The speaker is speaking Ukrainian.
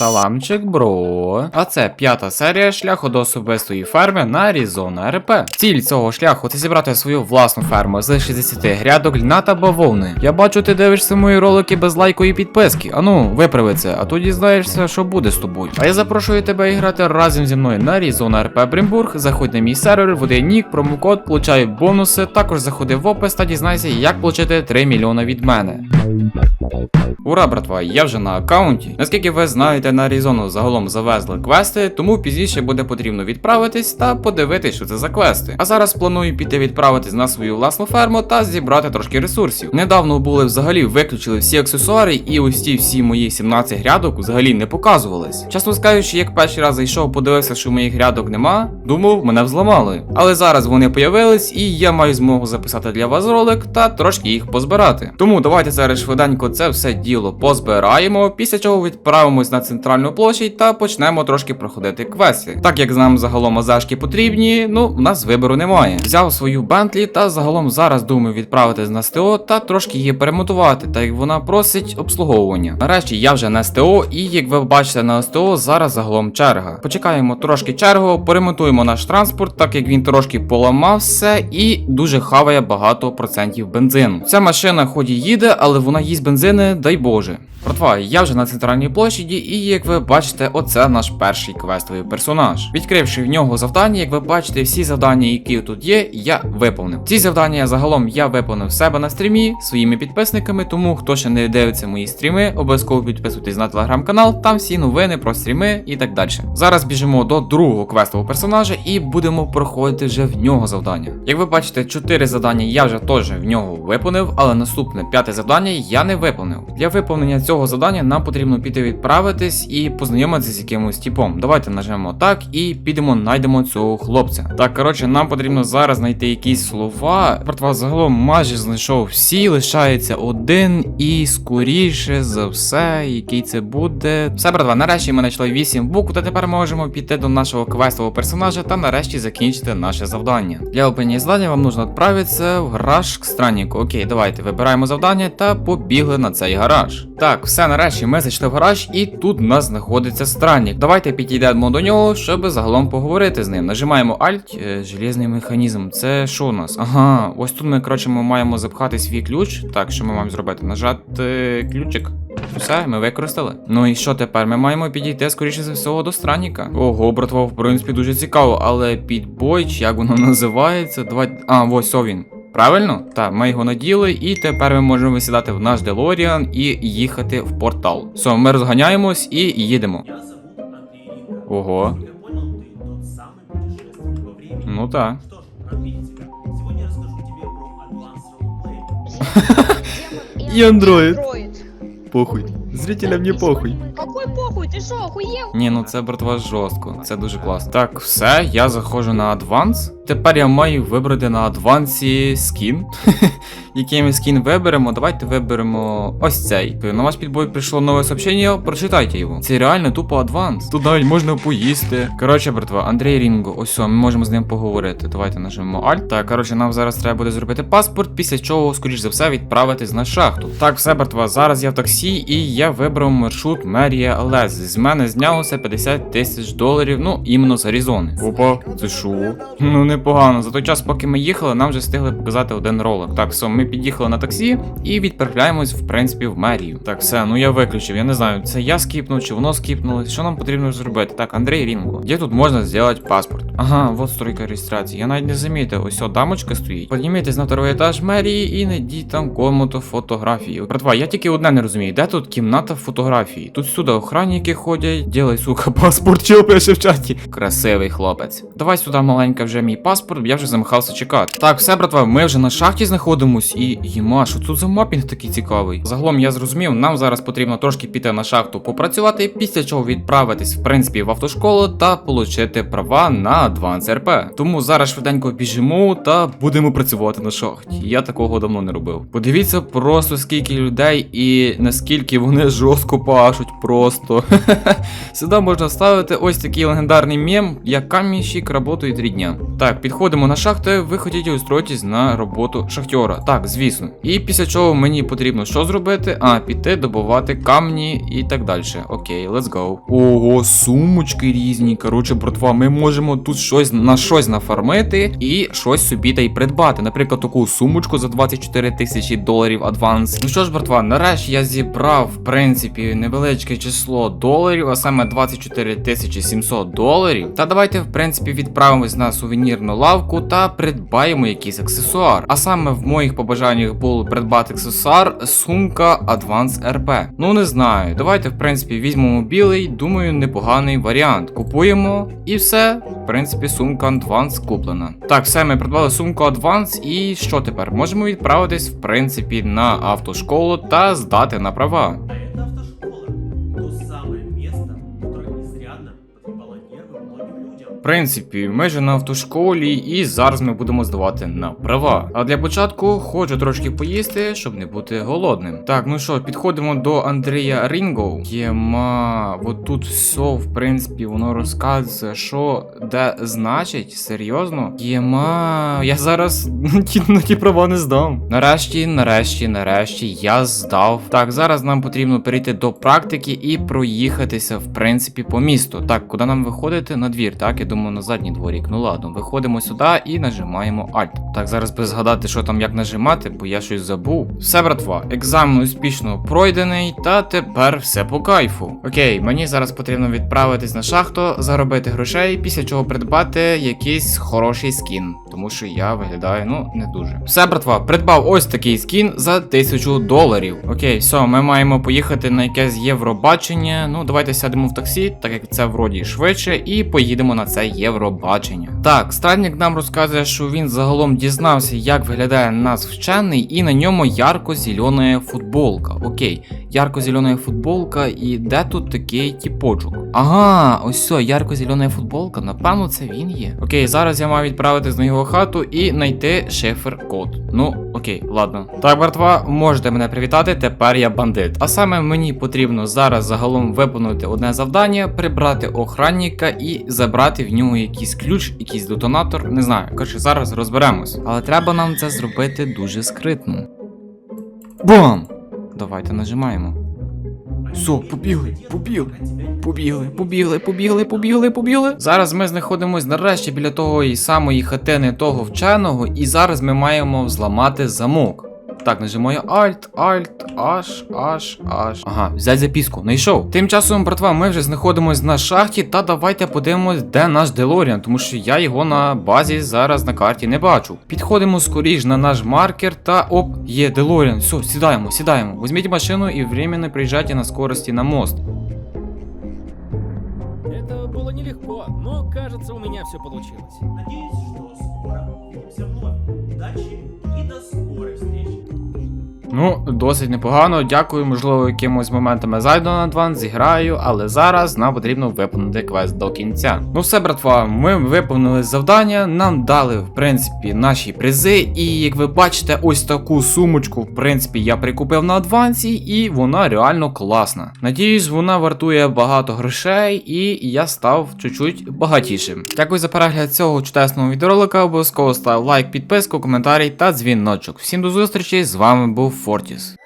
Саламчик, бро. А це п'ята серія шляху до особистої ферми на Аризона РП. Ціль цього шляху це зібрати свою власну ферму з 60 грядок льна та бавовни. Я бачу, ти дивишся мої ролики без лайку і підписки. Ану, виправи це, а то дізнаєшся, що буде з тобою. А я запрошую тебе грати разом зі мною на Аризона РП Брімбург. Заходь на мій сервер, введи нік, промокод, получай бонуси. Також заходи в опис та дізнайся, як отримати 3 мільйони від мене. Ура, братва, я вже на аккаунті. Наскільки ви знаєте, на Аризону загалом завезли квести, тому пізніше буде потрібно відправитись та подивитись, що це за квести. А зараз планую піти відправитись на свою власну ферму та зібрати трошки ресурсів. Недавно були взагалі виключили всі аксесуари, і ось ті всі мої 17 грядок взагалі не показувались. Чесно скажучи, як перший раз зайшов, подивився, що моїх грядок нема, думав, мене взламали. Але зараз вони появились, і я маю змогу записати для вас ролик та трошки їх позбирати. Тому давайте зараз швиденько це все діло позбираємо, після чого відправимось на центральну площадь та почнемо трошки проходити квести. Так як нам загалом азашки потрібні, ну в нас вибору немає. Взяв свою Бентлі та загалом зараз думаю відправитись на СТО та трошки її перемонтувати, так як вона просить обслуговування. Нарешті я вже на СТО, і як ви бачите на СТО, зараз загалом черга. Почекаємо трошки чергу, поремонтуємо наш транспорт, так як він трошки поламався і дуже хаває багато процентів бензину. Ця машина хоч і їде, але вона їсть бензини, дай Боже. Братва, я вже на центральній площаді, і як ви бачите, оце наш перший квестовий персонаж. Відкривши в нього завдання, як ви бачите, всі завдання, які тут є, я виповнив. Ці завдання загалом я виповнив себе на стрімі своїми підписниками, тому хто ще не дивиться мої стріми, обов'язково підписуйтесь на телеграм-канал, там всі новини про стріми і так далі. Зараз біжимо до другого квестового персонажа і будемо проходити вже в нього завдання. Як ви бачите, чотири завдання я вже теж в нього виповнив, але наступне п'яте завдання я не виповнив. Для виповнення цього завдання нам потрібно піти відправитись і познайомитися з якимось типом. Давайте нажмемо так і підемо, знайдемо цього хлопця. Так, коротше, нам потрібно зараз знайти якісь слова. Братва, загалом майже знайшов всі, лишається один і скоріше за все, який це буде. Все, братва, нарешті ми знайшли 8 букв, та тепер можемо піти до нашого квестового персонажа та нарешті закінчити наше завдання. Для опинення завдання вам нужно відправитися в гараж к страннику. Окей, давайте вибираємо завдання та побігли на цей гараж. Так, все нарешті ми зайшли в гараж, і тут у нас знаходиться странник. Давайте підійдемо до нього, щоб загалом поговорити з ним. Нажимаємо Alt, е, железний механізм. Це що у нас? Ага, ось тут ми, коротше, ми маємо запхати свій ключ. Так, що ми маємо зробити? Нажати ключик. Все, ми використали. Ну і що тепер? Ми маємо підійти скоріше за всього до странника. Ого, братва, в принципі, дуже цікаво, але підбой, як воно називається? Давай. А, ось він. Правильно? Так, ми його наділи, і тепер ми можемо висідати в наш Делоріан і їхати в портал. Все, ми розганяємось і їдемо. Я зовут Андрей Ренко. Ого. Как я понял, ты тот самый путешественник во времени. Ну так. Что ж, рад видеть тебя. Сегодня я расскажу тебе про Advanced Roleplay. И андроид. Похуй. Зрителям не похуй. Какой похуй? Ты что, охуел? Ні, ну це братва жорстко, це дуже класно. Так, все, я заходжу на адванс. Тепер я маю вибрати на адвансі скін. Який ми скін виберемо? Давайте виберемо ось цей. На ваш підбой прийшло нове сообщення, прочитайте його. Це реально тупо адванс. Тут навіть можна поїсти. Коротше, братва, Андрій Рінго, ось все, ми можемо з ним поговорити. Давайте нажмемо Alt. Так, коротше, нам зараз треба буде зробити паспорт, після чого, скоріш за все, відправитись на шахту. Так, все, братва, зараз я в таксі, і я вибрав маршрут Мерія Лез. З мене знялося 50 тисяч доларів, ну, іменно з Аризони. Опа, це шо? Ну, непогано. За той час, поки ми їхали, нам вже встигли показати один ролик. Так, все, ми під'їхали на таксі і відправляємось, в принципі, в мерію. Так, все, ну я виключив. Я не знаю, це я скіпнув чи воно скіпнуло. Що нам потрібно зробити? Так, Андрій Рінго. Де тут можна зробити паспорт? Ага, вот стройка реєстрації. Я навіть не замітив. Ось о, дамочка стоїть. Піднімітесь на второй етаж мерії і знайдіть там комнату фотографії. Братва, я тільки одне не розумію, де тут кімната фотографії? Тут сюди охранники ходять. Ділай, сука, паспорт, що пише в чаті. Красивий хлопець. Давай сюди маленька вже мій паспорт, я вже замахався чекати. Так, все, братва, ми вже на шахті знаходимось і їма, що тут за мапінг такий цікавий. Загалом я зрозумів, нам зараз потрібно трошки піти на шахту попрацювати, після чого відправитись, в принципі, в автошколу та отримати права на Advance RP. Тому зараз швиденько біжимо та будемо працювати на шахті. Я такого давно не робив. Подивіться просто скільки людей і наскільки вони жорстко пашуть. Просто. Сюди можна вставити ось такий легендарний мем, як камінщик работає три дня. Так, підходимо на шахту, ви хочете устроїтись на роботу шахтера. Так, звісно. І після чого мені потрібно що зробити? А, піти добувати камні і так далі. Окей, let's go. Ого, сумочки різні. Коротше, братва, ми можемо тут щось на щось нафармити і щось собі та й придбати. Наприклад, таку сумочку за 24 тисячі доларів адванс. Ну що ж, братва, нарешті я зібрав, в принципі, невеличке число доларів, а саме 24 тисячі 700 доларів. Та давайте, в принципі, відправимось на сувенірну лавку та придбаємо якийсь аксесуар. А саме в моїх побажаннях було придбати аксесуар сумка Advance RP. Ну не знаю. Давайте, в принципі, візьмемо білий, думаю, непоганий варіант. Купуємо і все. В принципі, сумка Advance куплена. Так, все, ми придбали сумку Advance, і що тепер? Можемо відправитись, в принципі, на автошколу та здати на права. Принципі, ж на автошколі, і зараз ми будемо здавати на права. А для початку хочу трошки поїсти, щоб не бути голодним. Так, ну що, підходимо до Андрія Рінго. Єма, от тут все, в принципі, воно розказує, що де значить, серйозно. Єма, я зараз на ті права не здам. Нарешті, нарешті, нарешті, я здав. Так, зараз нам потрібно перейти до практики і проїхатися, в принципі, по місту. Так, куди нам виходити? На двір, так? Я на задній дворік. Ну ладно, виходимо сюди і нажимаємо Alt. Так, зараз би згадати, що там як нажимати, бо я щось забув. Все, братва, екзамен успішно пройдений, та тепер все по кайфу. Окей, мені зараз потрібно відправитись на шахту, заробити грошей, після чого придбати якийсь хороший скін. Тому що я виглядаю, ну, не дуже. Все, братва, придбав ось такий скін за 1000 доларів. Окей, все, ми маємо поїхати на якесь Євробачення. Ну, давайте сядемо в таксі, так як це вроді швидше, і поїдемо на це Євробачення. Так, странник нам розказує, що він загалом дізнався, як виглядає нас вчений, і на ньому ярко-зелена футболка. Окей, ярко-зелена футболка, і де тут такий тіпочок? Ага, ось все, ярко-зелена футболка, напевно, це він є. Окей, зараз я маю відправитись на його хату і знайти шифр-код. Ну, окей, ладно. Так, братва, можете мене привітати, тепер я бандит. А саме мені потрібно зараз загалом виконати одне завдання, прибрати охранника і забрати в нього якийсь ключ, якийсь детонатор. Не знаю. Коротше, зараз розберемось. Але треба нам це зробити дуже скритно. Бам! Давайте нажимаємо. Все, побігли, побігли. Побігли, побігли, побігли, побігли, побігли. Зараз ми знаходимось нарешті біля того і самої хатини того вченого, і зараз ми маємо взламати замок. Так, нажимаю Alt, Alt, H, H, H. Ага, взять записку, знайшов. Тим часом, братва, ми вже знаходимось на шахті, та давайте подивимось, де наш Делоріан, тому що я його на базі зараз на карті не бачу. Підходимо скоріш на наш маркер та оп, є Делоріан. Все, сідаємо, сідаємо. Візьміть машину і временно приїжджайте на скорості на мост. Это было нелегко, но кажется, у меня все получилось. Надеюсь, что скоро увидимся вновь. Удачи и до скорой встречи. Ну, досить непогано. Дякую, можливо, якимось моментами зайду на адванс, зіграю, але зараз нам потрібно виповнити квест до кінця. Ну все, братва, ми виповнили завдання, нам дали, в принципі, наші призи. І як ви бачите, ось таку сумочку, в принципі, я прикупив на адвансі, і вона реально класна. Надіюсь, вона вартує багато грошей, і я став чуть-чуть багатішим. Дякую за перегляд цього чудесного відеоролика. Обов'язково став лайк, підписку, коментарі та дзвіночок. Всім до зустрічі, з вами був fortes.